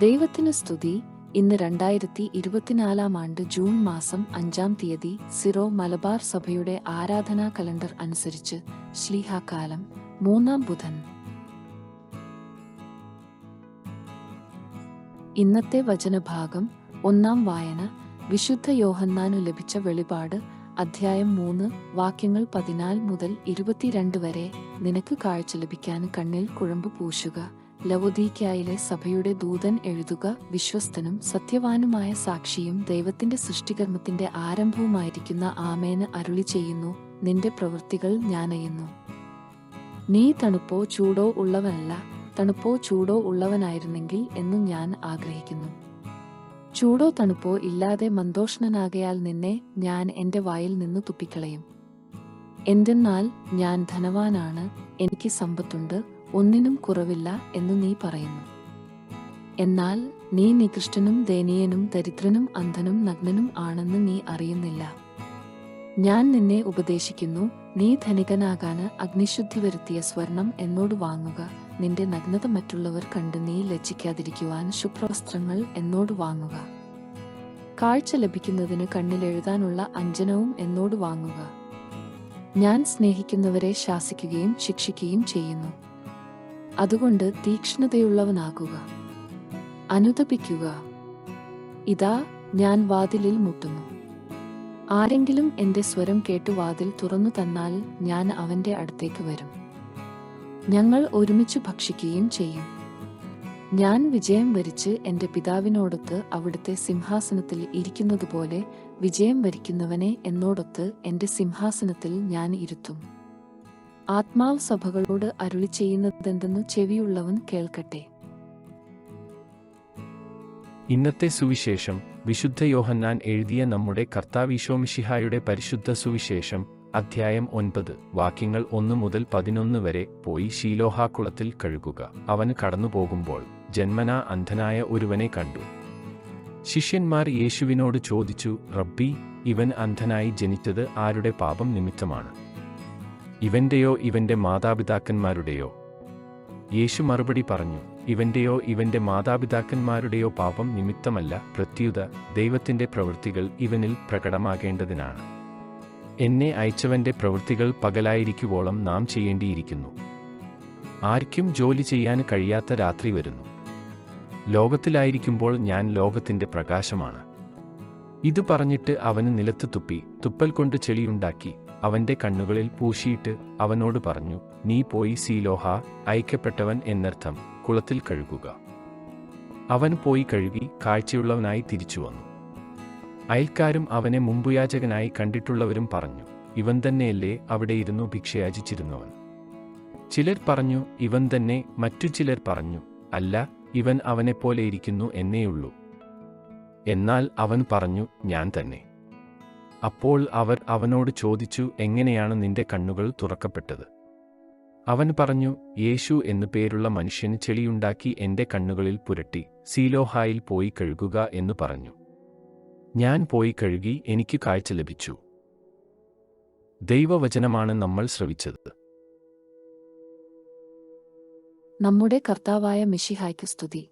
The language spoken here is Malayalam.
ദൈവത്തിന് സ്തുതി. ഇന്ന് രണ്ടായിരത്തി ഇരുപത്തിനാലാം ആണ്ട് ജൂൺ മാസം അഞ്ചാം തീയതി സിറോ മലബാർ സഭയുടെ ആരാധനാ കലണ്ടർ അനുസരിച്ച് ശ്ലീഹാകാലം മൂന്നാം ബുധൻ. ഇന്നത്തെ വചനഭാഗം ഒന്നാം വായന. വിശുദ്ധ യോഹന്നാനു ലഭിച്ച വെളിപാട് അധ്യായം മൂന്ന് വാക്യങ്ങൾ പതിനാല് മുതൽ ഇരുപത്തിരണ്ട് വരെ നിനക്ക് കാഴ്ച ലഭിക്കാൻ കണ്ണിൽ കുഴമ്പ് പൂശുക. ലവോദീക്കായിലെ സഭയുടെ ദൂതൻ എഴുതുക വിശ്വസ്തനും സത്യവാനുമായ സാക്ഷിയും ദൈവത്തിന്റെ സൃഷ്ടികർമ്മത്തിന്റെ ആരംഭവുമായിരിക്കുന്ന ആമേന് അരുളി ചെയ്യുന്നു നിന്റെ പ്രവൃത്തികൾ ഞാനയുന്നു. നീ തണുപ്പോ ചൂടോ ഉള്ളവനല്ല തണുപ്പോ ചൂടോ ഉള്ളവനായിരുന്നെങ്കിൽ എന്നും ഞാൻ ആഗ്രഹിക്കുന്നു. ചൂടോ തണുപ്പോ ഇല്ലാതെ മന്ദോഷ്ണനാകയാൽ നിന്നെ ഞാൻ എന്റെ വായിൽ നിന്ന് തുപ്പിക്കളയും. എന്തെന്നാൽ ഞാൻ ധനവാനാണ് എനിക്ക് സമ്പത്തുണ്ട് ഒന്നിനും കുറവില്ല എന്ന് നീ പറയുന്നു. എന്നാൽ നീ നികൃഷ്ടനും ദയനീയനും ദരിദ്രനും അന്ധനും നഗ്നനും ആണെന്ന് നീ അറിയുന്നില്ല. ഞാൻ നിന്നെ ഉപദേശിക്കുന്നു നീ ധനികനാകാന് അഗ്നിശുദ്ധി വരുത്തിയ സ്വർണം എന്നോട് വാങ്ങുക. നിന്റെ നഗ്നത മറ്റുള്ളവർ കണ്ട് നീ ലജ്ജിക്കാതിരിക്കുവാൻ ശുഭ്രവസ്ത്രങ്ങൾ എന്നോട് വാങ്ങുക. കാഴ്ച ലഭിക്കുന്നതിന് കണ്ണിലെഴുതാനുള്ള അഞ്ജനവും എന്നോട് വാങ്ങുക. ഞാൻ സ്നേഹിക്കുന്നവരെ ശാസിക്കുകയും ശിക്ഷിക്കുകയും ചെയ്യുന്നു. അതുകൊണ്ട് തീക്ഷ്ണതയുള്ളവനാകുക അനുതപിക്കുക. ഇതാ ഞാൻ വാതിലിൽ മുട്ടുന്നു. ആരെങ്കിലും എന്റെ സ്വരം കേട്ടു വാതിൽ തുറന്നു തന്നാൽ ഞാൻ അവന്റെ അടുത്തേക്ക് വരും. ഞങ്ങൾ ഒരുമിച്ച് ഭക്ഷിക്കുകയും ചെയ്യും. ഞാൻ വിജയം വരിച്ച് എന്റെ പിതാവിനോടൊത്ത് അവിടുത്തെ സിംഹാസനത്തിൽ ഇരിക്കുന്നതുപോലെ വിജയം വരിക്കുന്നവനെ എന്നോടൊത്ത് എന്റെ സിംഹാസനത്തിൽ ഞാൻ ഇരുത്തും. ആത്മാവ് സഭകളോട് അരുളി ചെയ്യുന്നതെന്തെന്നു ചെവിയുള്ളവൻ കേൾക്കട്ടെ. ഇന്നത്തെ സുവിശേഷം വിശുദ്ധ യോഹന്നാൻ എഴുതിയ നമ്മുടെ കർത്താവിശോമിഷിഹായുടെ പരിശുദ്ധ സുവിശേഷം അധ്യായം ഒൻപത്. വാക്യങ്ങൾ ഒന്ന് മുതൽ പതിനൊന്ന് വരെ പോയി ശീലോഹാക്കുളത്തിൽ കഴുകുക. അവന് കടന്നുപോകുമ്പോൾ ജന്മനാ അന്ധനായ ഒരുവനെ കണ്ടു. ശിഷ്യന്മാർ യേശുവിനോട് ചോദിച്ചു റബ്ബി ഇവൻ അന്ധനായി ജനിച്ചത് ആരുടെ പാപം നിമിത്തമാണ്? ഇവന്റെയോ ഇവന്റെ മാതാപിതാക്കന്മാരുടെയോ? യേശു മറുപടി പറഞ്ഞു ഇവന്റെയോ ഇവന്റെ മാതാപിതാക്കന്മാരുടെയോ പാപം നിമിത്തമല്ല പ്രത്യുത ദൈവത്തിന്റെ പ്രവൃത്തികൾ ഇവനിൽ പ്രകടമാകേണ്ടതിനാണ്. എന്നെ അയച്ചവന്റെ പ്രവൃത്തികൾ പകലായിരിക്കുവോളം നാം ചെയ്യേണ്ടിയിരിക്കുന്നു. ആർക്കും ജോലി ചെയ്യാൻ കഴിയാത്ത രാത്രി വരുന്നു. ലോകത്തിലായിരിക്കുമ്പോൾ ഞാൻ ലോകത്തിന്റെ പ്രകാശമാണ്. ഇത് പറഞ്ഞിട്ട് അവന് നിലത്ത് തുപ്പി തുപ്പൽ കൊണ്ട് ചെളിയുണ്ടാക്കി അവന്റെ കണ്ണുകളിൽ പൂശിയിട്ട് അവനോട് പറഞ്ഞു നീ പോയി സീലോഹ അയക്കപ്പെട്ടവൻ എന്നർത്ഥം കുളത്തിൽ കഴുകുക. അവൻ പോയി കഴുകി കാഴ്ചയുള്ളവനായി തിരിച്ചു വന്നു. അയൽക്കാരും അവനെ മുമ്പുയാചകനായി കണ്ടിട്ടുള്ളവരും പറഞ്ഞു ഇവൻ തന്നെയല്ലേ അവിടെ ഇരുന്നു ഭിക്ഷയാചിച്ചിരുന്നവൻ? ചിലർ പറഞ്ഞു ഇവൻ തന്നെ. മറ്റു ചിലർ പറഞ്ഞു അല്ല ഇവൻ അവനെപ്പോലെ ഇരിക്കുന്നു എന്നേയുള്ളൂ. എന്നാൽ അവൻ പറഞ്ഞു ഞാൻ തന്നെ. അപ്പോൾ അവർ അവനോട് ചോദിച്ചു എങ്ങനെയാണ് നിന്റെ കണ്ണുകൾ തുറക്കപ്പെട്ടത്? അവൻ പറഞ്ഞു യേശു എന്നു പേരുള്ള മനുഷ്യന് ചെളിയുണ്ടാക്കി എന്റെ കണ്ണുകളിൽ പുരട്ടി സീലോഹായിൽ പോയി കഴുകുക എന്നു പറഞ്ഞു. ഞാൻ പോയി കഴുകി എനിക്ക് കാഴ്ച ലഭിച്ചു. ദൈവവചനമാണ് നമ്മൾ ശ്രവിച്ചത്. നമ്മുടെ കർത്താവായ മിഷിഹായ്ക്ക് സ്തുതി.